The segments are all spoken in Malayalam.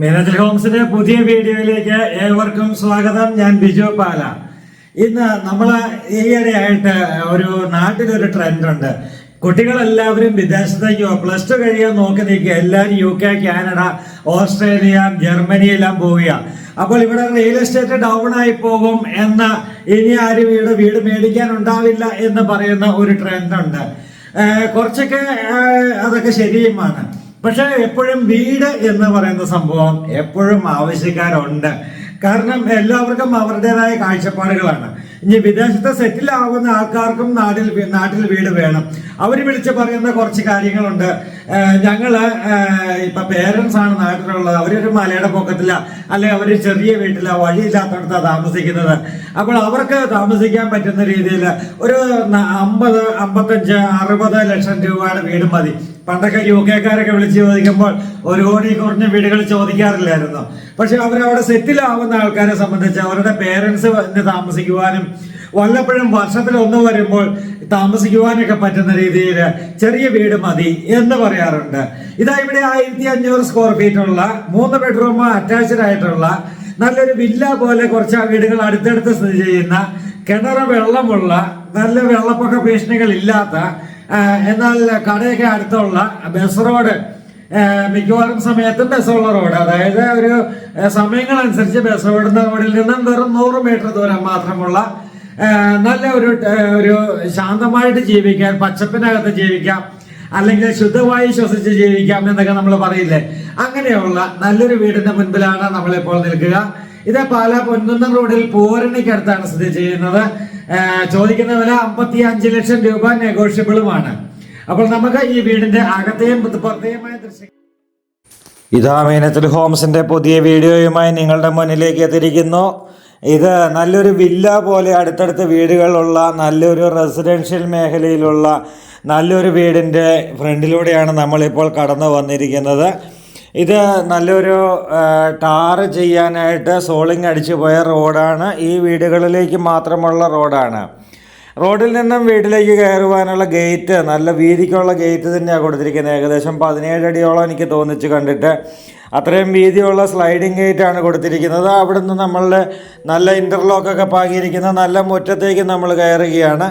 മിനത്തിൽ ഹോംസിന്റെ പുതിയ വീഡിയോയിലേക്ക് ഏവർക്കും സ്വാഗതം. ഞാൻ ബിജു പാല. ഇന്ന് നമ്മൾ ഈയിടെയായിട്ട് ഒരു നാട്ടിലൊരു ട്രെൻഡ് ഉണ്ട് കുട്ടികളെല്ലാവരും വിദേശത്തേക്ക് പ്ലസ് ടു കഴിയാൻ നോക്കി നിൽക്കുക. എല്ലാവരും യു കെ കാനഡ ഓസ്ട്രേലിയ ജർമ്മനിയെല്ലാം പോവുക. അപ്പോൾ ഇവിടെ റിയൽ എസ്റ്റേറ്റ് ഡൗൺ ആയി പോകും എന്ന ഇനി ആരും വീട് വീട് മേടിക്കാൻ ഉണ്ടാവില്ല എന്ന് പറയുന്ന ഒരു ട്രെൻഡ് ഉണ്ട്. കുറച്ചൊക്കെ അതൊക്കെ ശരിയുമാണ്. പക്ഷെ എപ്പോഴും വീട് എന്ന് പറയുന്ന സംഭവം എപ്പോഴും ആവശ്യക്കാരുണ്ട്. കാരണം എല്ലാവർക്കും അവരുടേതായ കാഴ്ചപ്പാടുകളാണ്. ഇനി വിദേശത്ത് സെറ്റിൽ ആവുന്ന ആൾക്കാർക്കും നാട്ടിൽ നാട്ടിൽ വീട് വേണം. അവർ വിളിച്ച് പറയുന്ന കുറച്ച് കാര്യങ്ങളുണ്ട്. ഞങ്ങൾ ഇപ്പൊ പേരൻസ് ആണ് നാട്ടിലുള്ളത്. അവരൊരു മലയുടെ പൊക്കത്തില്ല അല്ലെ അവർ ചെറിയ വീട്ടില വഴിയില്ലാത്തടത്താണ് താമസിക്കുന്നത്. അപ്പോൾ അവർക്ക് താമസിക്കാൻ പറ്റുന്ന രീതിയിൽ ഒരു അമ്പത് അമ്പത്തഞ്ച് അറുപത് ലക്ഷം രൂപയുടെ വീട് മതി. പണ്ടൊക്കെ യു കെക്കാരൊക്കെ വിളിച്ച് ചോദിക്കുമ്പോൾ ഒരു കോടി കുറഞ്ഞ വീടുകൾ ചോദിക്കാറില്ലായിരുന്നു. പക്ഷെ അവരവിടെ സെറ്റിൽ ആവുന്ന ആൾക്കാരെ സംബന്ധിച്ച് അവരുടെ പേരൻസ് താമസിക്കുവാനും വല്ലപ്പോഴും വർഷത്തിൽ ഒന്ന് വരുമ്പോൾ താമസിക്കുവാനൊക്കെ പറ്റുന്ന രീതിയിൽ ചെറിയ വീട് മതി എന്ന് പറയാറുണ്ട്. ഇതാ ഇവിടെ ആയിരത്തി അഞ്ഞൂറ് സ്ക്വയർ ഫീറ്റ് ഉള്ള മൂന്ന് ബെഡ്റൂം അറ്റാച്ച്ഡ് ആയിട്ടുള്ള നല്ലൊരു വില്ല പോലെ കുറച്ച് വീടുകൾ അടുത്തടുത്ത് സ്ഥിതി ചെയ്യുന്ന കിണറ വെള്ളമുള്ള നല്ല വെള്ളപ്പൊക്ക ഭീഷണികൾ ഇല്ലാത്ത എന്നാൽ കടയൊക്കെ അടുത്തുള്ള ബസ് റോഡ് മിക്കവാറും സമയത്തും ബസ്സുള്ള റോഡ്. അതായത് ഒരു സമയങ്ങളനുസരിച്ച് ബസ് ഓടുന്ന റോഡിൽ നിന്നും വെറും നൂറ് മീറ്റർ ദൂരം മാത്രമുള്ള നല്ല ഒരു ഒരു ശാന്തമായിട്ട് ജീവിക്കാൻ പച്ചപ്പിനകത്ത് ജീവിക്കാം അല്ലെങ്കിൽ ശുദ്ധവായു ശ്വസിച്ച് ജീവിക്കാം എന്നൊക്കെ നമ്മൾ പറയില്ലേ? അങ്ങനെയുള്ള നല്ലൊരു വീടിന്റെ മുൻപിലാണ് നമ്മളിപ്പോൾ നിൽക്കുക. ഇത് പാല പൊൻകുന്നം റോഡിൽ പൂരണിക്കടുത്താണ് സ്ഥിതി ചെയ്യുന്നത്. ചോദിക്കുന്ന വില അമ്പത്തി അഞ്ച് ലക്ഷം രൂപ നെഗോഷ്യബിളുമാണ്. അപ്പോൾ നമുക്ക് ഈ വീടിന്റെ അകത്തെയും പുറത്തെയുമായ ദൃശ്യം ഇതാ മീനത്തിൽ ഹോംസിന്റെ പുതിയ വീഡിയോയുമായി നിങ്ങളുടെ മുന്നിലേക്ക് എത്തിയിരിക്കുന്നു. ഇത് നല്ലൊരു വില്ല പോലെ അടുത്തടുത്ത് വീടുകളുള്ള നല്ലൊരു റെസിഡൻഷ്യൽ മേഖലയിലുള്ള നല്ലൊരു വീടിന്റെ ഫ്രണ്ടിലൂടെയാണ് നമ്മളിപ്പോൾ കടന്നു വന്നിരിക്കുന്നത്. ഇത് നല്ലൊരു ടാർ ചെയ്യാനായിട്ട് സോളിങ് അടിച്ചു പോയ റോഡാണ്. ഈ വീടുകളിലേക്ക് മാത്രമുള്ള റോഡാണ്. റോഡിൽ നിന്നും വീട്ടിലേക്ക് കയറുവാനുള്ള ഗേറ്റ് നല്ല വീതിക്കുള്ള ഗേറ്റ് തന്നെയാണ് കൊടുത്തിരിക്കുന്നത്. ഏകദേശം പതിനേഴ് അടിയോളം എനിക്ക് തോന്നിച്ച് കണ്ടിട്ട് അത്രയും വീതിയുള്ള സ്ലൈഡിംഗ് ഗേറ്റ് ആണ് കൊടുത്തിരിക്കുന്നത്. അവിടുന്ന് നമ്മളുടെ നല്ല ഇന്റർലോക്കൊക്കെ പാകിയിരിക്കുന്ന നല്ല മുറ്റത്തേക്ക് നമ്മൾ കയറുകയാണ്.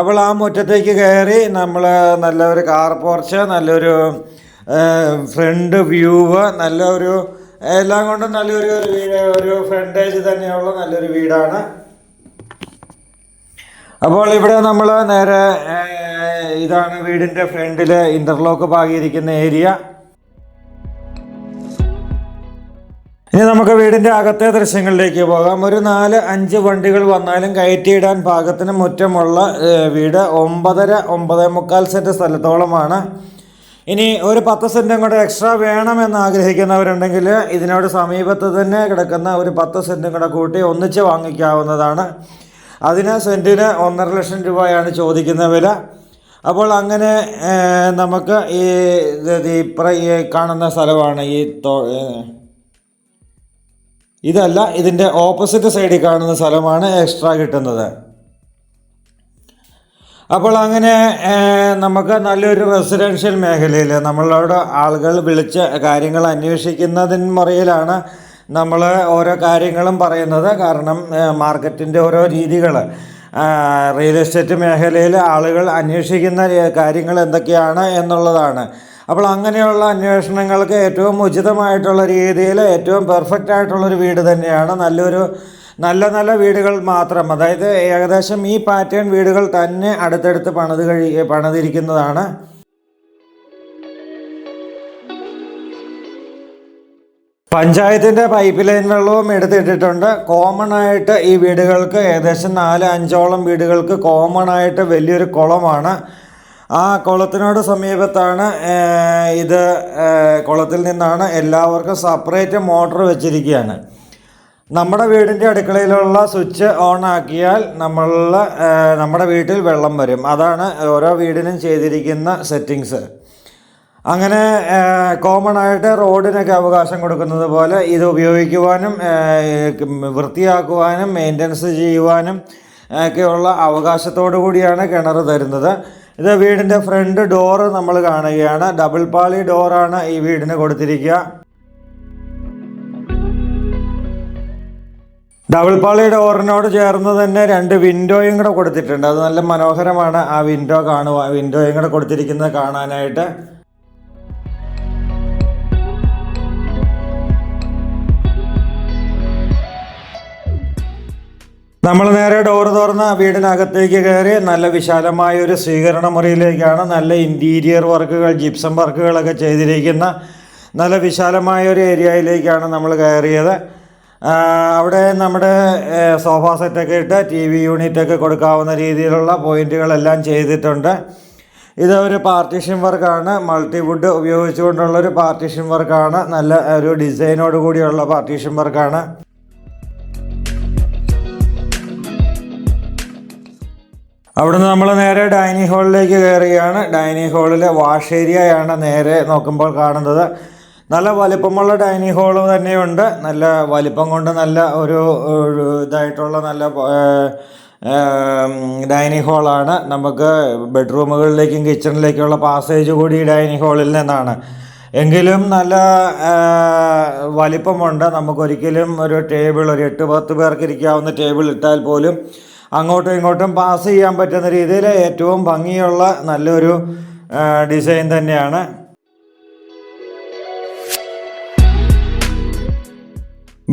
അപ്പോൾ ആ മുറ്റത്തേക്ക് കയറി നമ്മൾ നല്ലൊരു കാർ പോർച്ച് നല്ലൊരു ഫ്രണ്ട് വ്യൂവ് നല്ല ഒരു എല്ലാം കൊണ്ടും നല്ലൊരു ഒരു ഫ്രണ്ടേജ് തന്നെയുള്ള നല്ലൊരു വീടാണ്. അപ്പോൾ ഇവിടെ നമ്മൾ നേരെ ഇതാണ് വീടിന്റെ ഫ്രണ്ടിൽ ഇന്റർലോക്ക് പാകിയിരിക്കുന്ന ഏരിയ ഇനി നമുക്ക് വീടിന്റെ അകത്തെ ദൃശ്യങ്ങളിലേക്ക് പോകാം. ഒരു നാല് അഞ്ച് വണ്ടികൾ വന്നാലും കയറ്റിയിടാൻ പാകത്തിന് മുറ്റമുള്ള വീട് ഒമ്പതര ഒമ്പതേ മുക്കാൽ സെന്റ് സ്ഥലത്തോളമാണ്. ഇനി ഒരു പത്ത് സെന്റും കൂടെ എക്സ്ട്രാ വേണമെന്ന് ആഗ്രഹിക്കുന്നവരുണ്ടെങ്കിൽ ഇതിനോട് സമീപത്ത് തന്നെ കിടക്കുന്ന ഒരു പത്ത് സെന്റും കൂടെ കൂട്ടി ഒന്നിച്ച് വാങ്ങിക്കാവുന്നതാണ്. അതിന് സെന്റിന് ഒന്നര ലക്ഷം രൂപയാണ് ചോദിക്കുന്ന വില. അപ്പോൾ അങ്ങനെ നമുക്ക് ഈ ഈ കാണുന്ന സ്ഥലമാണ് ഈ ഇതല്ല ഇതിന്റെ ഓപ്പോസിറ്റ് സൈഡിൽ കാണുന്ന സ്ഥലമാണ് എക്സ്ട്രാ കിട്ടുന്നത്. അപ്പോൾ അങ്ങനെ നമുക്ക് നല്ലൊരു റെസിഡൻഷ്യൽ മേഖലയിൽ നമ്മളോട് ആളുകൾ വിളിച്ച് കാര്യങ്ങൾ അന്വേഷിക്കുന്നതിന് മുറയിലാണ് നമ്മൾ ഓരോ കാര്യങ്ങളും പറയുന്നത്. കാരണം മാർക്കറ്റിന്റെ ഓരോ രീതികൾ റിയൽ എസ്റ്റേറ്റ് മേഖലയിൽ ആളുകൾ അന്വേഷിക്കുന്ന കാര്യങ്ങൾ എന്തൊക്കെയാണ് എന്നുള്ളതാണ്. അപ്പോൾ അങ്ങനെയുള്ള അന്വേഷണങ്ങൾക്ക് ഏറ്റവും ഉചിതമായിട്ടുള്ള രീതിയിൽ ഏറ്റവും പെർഫെക്റ്റ് ആയിട്ടുള്ളൊരു വീട് തന്നെയാണ് നല്ലൊരു നല്ല നല്ല വീടുകൾ മാത്രം. അതായത് ഏകദേശം ഈ പാറ്റേൺ വീടുകൾ തന്നെ അടുത്തടുത്ത് പണിത് കഴി പണിതിരിക്കുന്നതാണ്. പഞ്ചായത്തിന്റെ പൈപ്പ് ലൈൻ വെള്ളവും എടുത്തിട്ടിട്ടുണ്ട്. കോമൺ ആയിട്ട് ഈ വീടുകൾക്ക് ഏകദേശം നാല് അഞ്ചോളം വീടുകൾക്ക് കോമൺ ആയിട്ട് വലിയൊരു കുളമാണ്. ആ കുളത്തിനോട് സമീപത്താണ് ഇത് കുളത്തിൽ നിന്നാണ് എല്ലാവർക്കും സെപ്പറേറ്റ് മോട്ടർ വെച്ചിരിക്കുകയാണ് നമ്മുടെ വീടിന്റെ അടുക്കളയിലുള്ള സ്വിച്ച് ഓൺ ആക്കിയാൽ നമ്മൾ നമ്മുടെ വീട്ടിൽ വെള്ളം വരും. അതാണ് ഓരോ വീടിനും ചെയ്തിരിക്കുന്ന സെറ്റിങ്സ്. അങ്ങനെ കോമൺ ആയിട്ട് റോഡിനൊക്കെ അവകാശം കൊടുക്കുന്നത് പോലെ ഇത് ഉപയോഗിക്കുവാനും വൃത്തിയാക്കുവാനും മെയിന്റനൻസ് ചെയ്യുവാനും ഒക്കെയുള്ള അവകാശത്തോടു കൂടിയാണ് കിണർ തരുന്നത്. ഇത് വീടിന്റെ ഫ്രണ്ട് ഡോറ് നമ്മൾ കാണുകയാണ്. ഡബിൾ പാളി ഡോറാണ് ഈ വീടിന് കൊടുത്തിരിക്കുക. ഡബിൾ പാളി ഡോറിനോട് ചേർന്ന് തന്നെ രണ്ട് വിൻഡോയും കൂടെ കൊടുത്തിട്ടുണ്ട്. അത് നല്ല മനോഹരമാണ് ആ വിൻഡോ കാണുക വിൻഡോയും കൂടെ കൊടുത്തിരിക്കുന്നത് കാണാനായിട്ട്. നമ്മൾ നേരെ ഡോർ തുറന്ന് വീടിനകത്തേക്ക് കയറി നല്ല വിശാലമായ ഒരു സ്വീകരണ മുറിയിലേക്കാണ് നല്ല ഇന്റീരിയർ വർക്കുകൾ ജിപ്സം വർക്കുകളൊക്കെ ചെയ്തിരിക്കുന്ന നല്ല വിശാലമായ ഒരു ഏരിയയിലേക്കാണ് നമ്മൾ കയറിയത്. അവിടെ നമ്മുടെ സോഫ സെറ്റൊക്കെ ഇട്ട് ടി വി യൂണിറ്റൊക്കെ കൊടുക്കാവുന്ന രീതിയിലുള്ള പോയിന്റുകളെല്ലാം ചെയ്തിട്ടുണ്ട്. ഇത് ഒരു പാർട്ടീഷൻ വർക്കാണ്. മൾട്ടിവുഡ് ഉപയോഗിച്ചുകൊണ്ടുള്ളൊരു പാർട്ടീഷൻ വർക്കാണ്. നല്ല ഒരു ഡിസൈനോട് കൂടിയുള്ള പാർട്ടീഷൻ വർക്കാണ്. അവിടുന്ന് നമ്മൾ നേരെ ഡൈനിങ് ഹാളിലേക്ക് കയറുകയാണ്. ഡൈനിങ് ഹാളിലെ വാഷ് ഏരിയയാണ് നേരെ നോക്കുമ്പോൾ കാണുന്നത്. നല്ല വലിപ്പമുള്ള ഡൈനിങ് ഹോൾ തന്നെയുണ്ട്. നല്ല വലിപ്പം കൊണ്ട് നല്ല ഒരു ഇതായിട്ടുള്ള നല്ല ഡൈനിങ് ഹാളാണ് നമുക്ക് ബെഡ്റൂമുകളിലേക്കും കിച്ചണിലേക്കുള്ള പാസേജ് കൂടി ഡൈനിങ് ഹാളിൽ നിന്നാണ്. എങ്കിലും നല്ല വലിപ്പമുണ്ട്. നമുക്കൊരിക്കലും ഒരു ടേബിൾ ഒരു എട്ട് പത്ത് പേർക്ക് ഇരിക്കാവുന്ന ടേബിൾ ഇട്ടാൽ പോലും അങ്ങോട്ടും ഇങ്ങോട്ടും പാസ് ചെയ്യാൻ പറ്റുന്ന രീതിയിൽ ഏറ്റവും ഭംഗിയുള്ള നല്ലൊരു ഡിസൈൻ തന്നെയാണ്.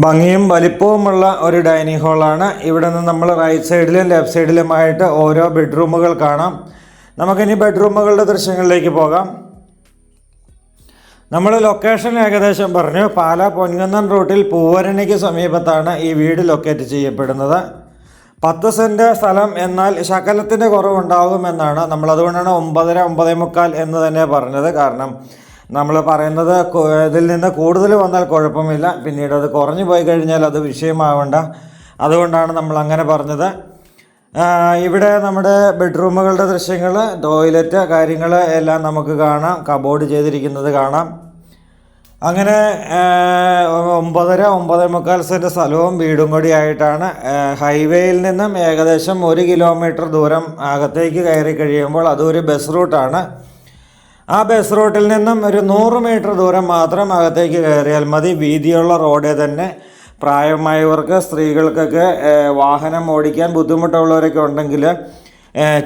ഭംഗിയും വലിപ്പവുമുള്ള ഒരു ഡൈനിങ് ഹാളാണ്. ഇവിടെ നിന്ന് നമ്മൾ റൈറ്റ് സൈഡിലും ലെഫ്റ്റ് സൈഡിലുമായിട്ട് ഓരോ ബെഡ്റൂമുകൾ കാണാം. നമുക്കിനി ബെഡ്റൂമുകളുടെ ദൃശ്യങ്ങളിലേക്ക് പോകാം. നമ്മൾ ലൊക്കേഷൻ ഏകദേശം പറഞ്ഞു. പാല പൊൻകുന്നം റൂട്ടിൽ പൂവരണിക്ക് സമീപത്താണ് ഈ വീട് ലൊക്കേറ്റ് ചെയ്യപ്പെടുന്നത്. പത്ത് സെന്റ് സ്ഥലം എന്നാൽ ശകലത്തിന്റെ കുറവുണ്ടാകുമെന്നാണ് നമ്മളതുകൊണ്ടാണ് ഒമ്പതര ഒമ്പതേ മുക്കാൽ എന്ന് തന്നെ പറഞ്ഞത്. കാരണം നമ്മൾ പറയുന്നത് ഇതിൽ നിന്ന് കൂടുതൽ വന്നാൽ കുഴപ്പമില്ല. പിന്നീട് അത് കുറഞ്ഞു പോയി കഴിഞ്ഞാൽ അത് വിഷയമാവണ്ട. അതുകൊണ്ടാണ് നമ്മൾ അങ്ങനെ പറഞ്ഞത്. ഇവിടെ നമ്മുടെ ബെഡ്റൂമുകളുടെ ദൃശ്യങ്ങൾ ടോയ്ലറ്റ് കാര്യങ്ങൾ എല്ലാം നമുക്ക് കാണാം. കബോർഡ് ചെയ്തിരിക്കുന്നത് കാണാം. അങ്ങനെ ഒമ്പതര ഒമ്പതേ മുക്കാൽ സെന്റ് സ്ഥലവും വീടും കൂടി ആയിട്ടാണ്. ഹൈവേയിൽ നിന്നും ഏകദേശം ഒരു കിലോമീറ്റർ ദൂരം അകത്തേക്ക് കയറി കഴിയുമ്പോൾ അതൊരു ബസ് റൂട്ടാണ്. ആ ബസ് റൂട്ടിൽ നിന്നും ഒരു നൂറ് മീറ്റർ ദൂരം മാത്രം അകത്തേക്ക് കയറിയാൽ മതി. വീതിയുള്ള റോഡേ തന്നെ. പ്രായമായവർക്ക് സ്ത്രീകൾക്കൊക്കെ വാഹനം ഓടിക്കാൻ ബുദ്ധിമുട്ടുള്ളവരൊക്കെ ഉണ്ടെങ്കിൽ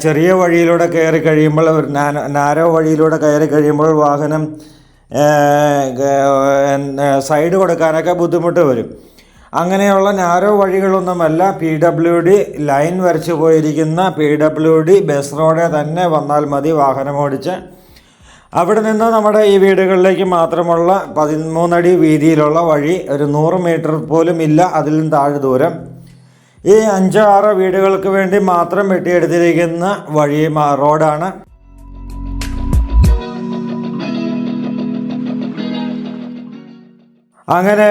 ചെറിയ വഴിയിലൂടെ കയറി കഴിയുമ്പോൾ ഒരു നാരോ വഴിയിലൂടെ കയറി കഴിയുമ്പോൾ വാഹനം സൈഡ് കൊടുക്കാനൊക്കെ ബുദ്ധിമുട്ട് വരും. അങ്ങനെയുള്ള നാരോ വഴികളൊന്നുമല്ല. പി ഡബ്ല്യു ഡി ലൈൻ വരച്ചു പോയിരിക്കുന്ന പി ഡബ്ല്യു ഡി ബസ് റോഡേ തന്നെ വന്നാൽ മതി വാഹനം ഓടിച്ച്. അവിടെ നിന്ന് നമ്മുടെ ഈ വീടുകളിലേക്ക് മാത്രമുള്ള പതിമൂന്നടി വീതിയിലുള്ള വഴി ഒരു നൂറ് മീറ്റർ പോലും ഇല്ല അതിലും താഴെ ദൂരം. ഈ അഞ്ചോ ആറോ വീടുകൾക്ക് വേണ്ടി മാത്രം വെട്ടിയെടുത്തിരിക്കുന്ന വഴി റോഡാണ്. അങ്ങനെ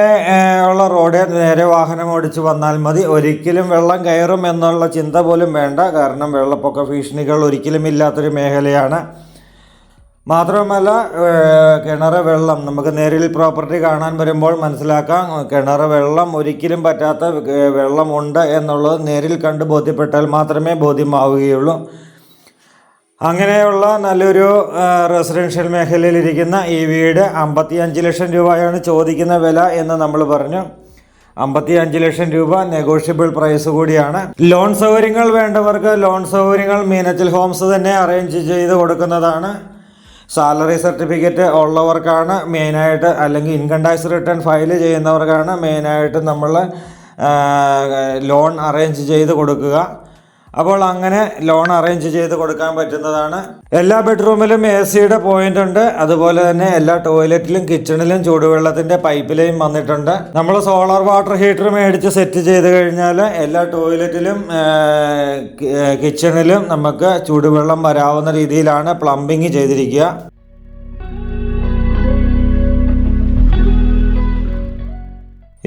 ഉള്ള റോഡിൽ നേരെ വാഹനം ഓടിച്ച് വന്നാൽ മതി. ഒരിക്കലും വെള്ളം കയറും എന്നുള്ള ചിന്ത പോലും വേണ്ട. കാരണം വെള്ളപ്പൊക്ക ഭീഷണികൾ ഒരിക്കലും ഇല്ലാത്തൊരു മേഖലയാണ്. മാത്രമല്ല കിണർ വെള്ളം നമുക്ക് നേരിൽ പ്രോപ്പർട്ടി കാണാൻ വരുമ്പോൾ മനസ്സിലാക്കാം കിണർ വെള്ളം ഒരിക്കലും പറ്റാത്ത വെള്ളമുണ്ട് എന്നുള്ളത് നേരിൽ കണ്ട് ബോധ്യപ്പെട്ടാൽ മാത്രമേ ബോധ്യമാവുകയുള്ളൂ. അങ്ങനെയുള്ള നല്ലൊരു റെസിഡൻഷ്യൽ മേഖലയിലിരിക്കുന്ന ഈ വീട് അമ്പത്തി അഞ്ച് ലക്ഷം രൂപയാണ് ചോദിക്കുന്ന വില എന്ന് നമ്മൾ പറഞ്ഞു. അമ്പത്തി അഞ്ച് ലക്ഷം രൂപ നെഗോഷ്യബിൾ പ്രൈസ് കൂടിയാണ്. ലോൺ സൗകര്യങ്ങൾ വേണ്ടവർക്ക് ലോൺ സൗകര്യങ്ങൾ മീനച്ചിൽ ഹോംസ് തന്നെ അറേഞ്ച് ചെയ്ത് കൊടുക്കുന്നതാണ്. സാലറി സർട്ടിഫിക്കറ്റ് ഉള്ളവർക്കാണ് മെയിനായിട്ട് അല്ലെങ്കിൽ ഇൻകം ടാക്സ് റിട്ടേൺ ഫയൽ ചെയ്യുന്നവർക്കാണ് മെയിനായിട്ട് നമ്മൾ ലോൺ അറേഞ്ച് ചെയ്ത് കൊടുക്കുക. അപ്പോൾ അങ്ങനെ ലോൺ അറേഞ്ച് ചെയ്ത് കൊടുക്കാൻ പറ്റുന്നതാണ്. എല്ലാ ബെഡ്റൂമിലും എ സിയുടെ പോയിന്റ് ഉണ്ട്. അതുപോലെ തന്നെ എല്ലാ ടോയ്ലറ്റിലും കിച്ചണിലും ചൂടുവെള്ളത്തിന്റെ പൈപ്പ് ലൈൻ വന്നിട്ടുണ്ട്. നമ്മൾ സോളാർ വാട്ടർ ഹീറ്റർ മേടിച്ച് സെറ്റ് ചെയ്ത് കഴിഞ്ഞാൽ എല്ലാ ടോയ്ലറ്റിലും കിച്ചണിലും നമുക്ക് ചൂടുവെള്ളം വരാവുന്ന രീതിയിലാണ് പ്ലംബിങ് ചെയ്തിരിക്കുക.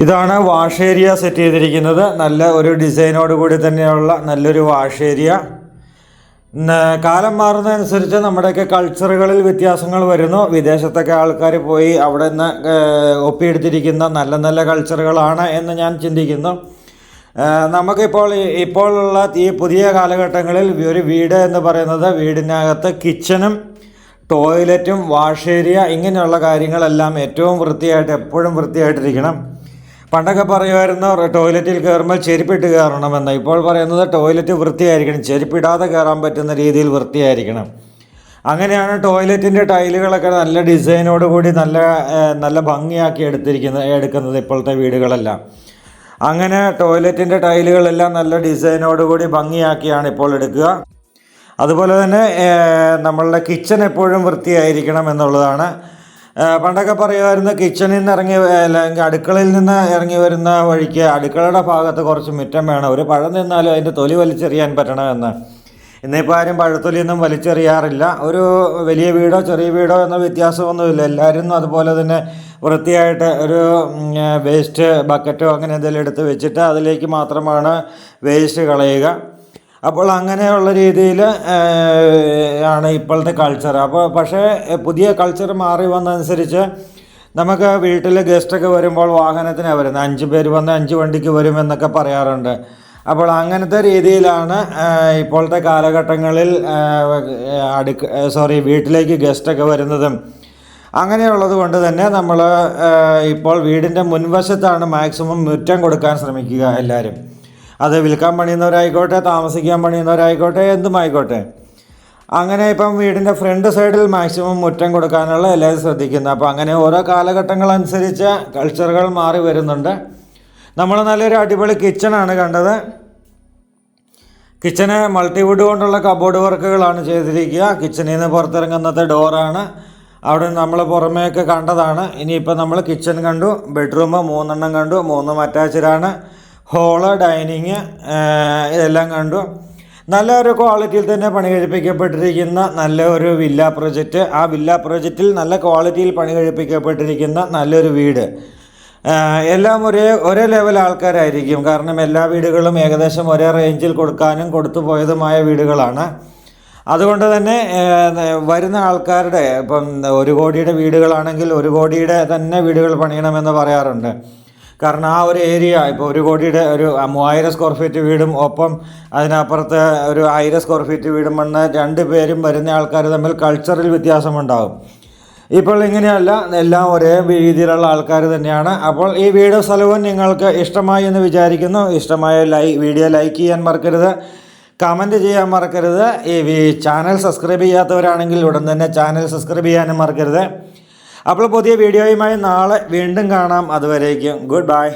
ഇതാണ് വാഷ് ഏരിയ സെറ്റ് ചെയ്തിരിക്കുന്നത്. നല്ല ഒരു ഡിസൈനോട് കൂടി തന്നെയുള്ള നല്ലൊരു വാഷ് ഏരിയ കാലം മാറുന്നതനുസരിച്ച് നമ്മുടെയൊക്കെ കൾച്ചറുകളിൽ വ്യത്യാസങ്ങൾ വരുന്നു. വിദേശത്തൊക്കെ ആൾക്കാർ പോയി അവിടെ നിന്ന് ഒപ്പിയെടുത്തിരിക്കുന്ന നല്ല നല്ല കൾച്ചറുകളാണ് എന്ന് ഞാൻ ചിന്തിക്കുന്നു. നമുക്കിപ്പോൾ ഇപ്പോഴുള്ള ഈ പുതിയ കാലഘട്ടങ്ങളിൽ ഒരു വീട് എന്ന് പറയുന്നത് വീടിനകത്ത് കിച്ചണും ടോയ്ലറ്റും വാഷ് ഏരിയ ഇങ്ങനെയുള്ള കാര്യങ്ങളെല്ലാം ഏറ്റവും വൃത്തിയായിട്ട് എപ്പോഴും വൃത്തിയായിട്ടിരിക്കണം. പണ്ടൊക്കെ പറയുമായിരുന്നു ടോയ്ലറ്റിൽ കയറുമ്പോൾ ചെരുപ്പിട്ട് കയറണമെന്ന്. ഇപ്പോൾ പറയുന്നത് ടോയ്ലറ്റ് വൃത്തിയായിരിക്കണം ചെരുപ്പിടാതെ കയറാൻ പറ്റുന്ന രീതിയിൽ വൃത്തിയായിരിക്കണം. അങ്ങനെയാണ് ടോയ്ലറ്റിന്റെ ടൈലുകളൊക്കെ നല്ല ഡിസൈനോട് കൂടി നല്ല നല്ല ഭംഗിയാക്കി എടുത്തിരിക്കുന്നത് എടുക്കുന്നത് ഇപ്പോഴത്തെ വീടുകളെല്ലാം. അങ്ങനെ ടോയ്ലറ്റിന്റെ ടൈലുകളെല്ലാം നല്ല ഡിസൈനോട് കൂടി ഭംഗിയാക്കിയാണ് ഇപ്പോൾ എടുക്കുക. അതുപോലെ തന്നെ നമ്മളുടെ കിച്ചൺ എപ്പോഴും വൃത്തിയായിരിക്കണം എന്നുള്ളതാണ് പണ്ടൊക്കെ പറയുമായിരുന്നു കിച്ചണിൽ നിന്ന് ഇറങ്ങി അല്ലെങ്കിൽ അടുക്കളയിൽ നിന്ന് ഇറങ്ങി വരുന്ന വഴിക്ക് അടുക്കളയുടെ ഭാഗത്ത് കുറച്ച് മുറ്റം വേണം. ഒരു പഴം നിന്നാലും അതിന്റെ തൊലി വലിച്ചെറിയാൻ പറ്റണമെന്ന്. ഇന്നിപ്പോൾ ആരും പഴത്തൊലിയൊന്നും വലിച്ചെറിയാറില്ല. ഒരു വലിയ വീടോ ചെറിയ വീടോ എന്ന വ്യത്യാസമൊന്നുമില്ല. എല്ലാവരും അതുപോലെ തന്നെ വൃത്തിയായിട്ട് ഒരു വേസ്റ്റ് ബക്കറ്റോ അങ്ങനെ എന്തെങ്കിലും എടുത്ത് വെച്ചിട്ട് അതിലേക്ക് മാത്രമാണ് വേസ്റ്റ് കളയുക. അപ്പോൾ അങ്ങനെയുള്ള രീതിയിൽ ആണ് ഇപ്പോഴത്തെ കൾച്ചർ അപ്പോൾ പക്ഷേ പുതിയ കൾച്ചർ മാറി വന്നതനുസരിച്ച് നമുക്ക് വീട്ടിൽ ഗസ്റ്റൊക്കെ വരുമ്പോൾ വാഹനത്തിനാണ് വരുന്നത്. അഞ്ച് പേര് വന്ന് അഞ്ച് വണ്ടിക്ക് വരും എന്നൊക്കെ പറയാറുണ്ട്. അപ്പോൾ അങ്ങനത്തെ രീതിയിലാണ് ഇപ്പോഴത്തെ കാലഘട്ടങ്ങളിൽ അടുക്ക സോറി വീട്ടിലേക്ക് ഗസ്റ്റൊക്കെ വരുന്നതും അങ്ങനെയുള്ളത് കൊണ്ട് തന്നെ നമ്മൾ ഇപ്പോൾ വീടിന്റെ മുൻവശത്താണ് മാക്സിമം മുറ്റം കൊടുക്കാൻ ശ്രമിക്കുക എല്ലാവരും. അത് വിൽക്കാൻ പണിയുന്നവരായിക്കോട്ടെ താമസിക്കാൻ പണിയുന്നവരായിക്കോട്ടെ എന്തുമായിക്കോട്ടെ. അങ്ങനെ ഇപ്പം വീടിന്റെ ഫ്രണ്ട് സൈഡിൽ മാക്സിമം മുറ്റം കൊടുക്കാനുള്ള എല്ലാവരും ശ്രദ്ധിക്കുന്നത് അപ്പോൾ അങ്ങനെ ഓരോ കാലഘട്ടങ്ങളനുസരിച്ച് കൾച്ചറുകൾ മാറി വരുന്നുണ്ട്. നമ്മൾ നല്ലൊരു അടിപൊളി കിച്ചണാണ് കണ്ടത്. കിച്ചന് മൾട്ടിവുഡ് കൊണ്ടുള്ള കബോർഡ് വർക്കുകളാണ് ചെയ്തിരിക്കുക. കിച്ചണിൽ നിന്ന് പുറത്തിറങ്ങുന്നത് ഡോറാണ്. അവിടെ നമ്മൾ പുറമേയൊക്കെ കണ്ടതാണ്. ഇനിയിപ്പോൾ നമ്മൾ കിച്ചൺ കണ്ടു ബെഡ്റൂം മൂന്നെണ്ണം കണ്ടു മൂന്നും അറ്റാച്ച്ഡാണ് ഹോൾ ഡൈനിങ് ഇതെല്ലാം കണ്ടു. നല്ല ഒരു ക്വാളിറ്റിയിൽ തന്നെ പണി കഴിപ്പിക്കപ്പെട്ടിരിക്കുന്ന നല്ല ഒരു വില്ല പ്രൊജക്റ്റ്. ആ വില്ല പ്രൊജക്റ്റിൽ നല്ല ക്വാളിറ്റിയിൽ പണി കഴിപ്പിക്കപ്പെട്ടിരിക്കുന്ന നല്ലൊരു വീട്. എല്ലാം ഒരേ ഒരേ ലെവൽ ആൾക്കാരായിരിക്കും. കാരണം എല്ലാ വീടുകളും ഏകദേശം ഒരേ റേഞ്ചിൽ കൊടുക്കാനും കൊടുത്തു പോയതുമായ വീടുകളാണ്. അതുകൊണ്ട് തന്നെ വരുന്ന ആൾക്കാരുടെ ഇപ്പം ഒരു കോടിയുടെ വീടുകളാണെങ്കിൽ ഒരു കോടിയുടെ തന്നെ വീടുകൾ പണിയണമെന്ന് പറയാറുണ്ട്. കാരണം ആ ഒരു ഏരിയ ഇപ്പോൾ ഒരു കോടിയുടെ ഒരു മൂവായിരം സ്ക്വയർ ഫീറ്റ് വീടും ഒപ്പം അതിനപ്പുറത്ത് ഒരു ആയിരം സ്ക്വയർ ഫീറ്റ് വീടും വന്ന് രണ്ട് പേരും വരുന്ന ആൾക്കാർ തമ്മിൽ കൾച്ചറിൽ വ്യത്യാസമുണ്ടാകും ഇപ്പോൾ ഇങ്ങനെയല്ല എല്ലാം ഒരേ രീതിയിലുള്ള ആൾക്കാർ തന്നെയാണ്. അപ്പോൾ ഈ വീഡിയോ സ്ഥലവും നിങ്ങൾക്ക് ഇഷ്ടമായി എന്ന് വിചാരിക്കുന്നു. ഇഷ്ടമായ ലൈ വീഡിയോ ലൈക്ക് ചെയ്യാൻ മറക്കരുത്. കമന്റ് ചെയ്യാൻ മറക്കരുത്. ഈ ചാനൽ സബ്സ്ക്രൈബ് ചെയ്യാത്തവരാണെങ്കിൽ ഉടൻ തന്നെ ചാനൽ സബ്സ്ക്രൈബ് ചെയ്യാനും മറക്കരുത്. അപ്പോൾ പുതിയ വീഡിയോയുമായി നാളെ വീണ്ടും കാണാം. അതുവരേക്കും ഗുഡ് ബൈ.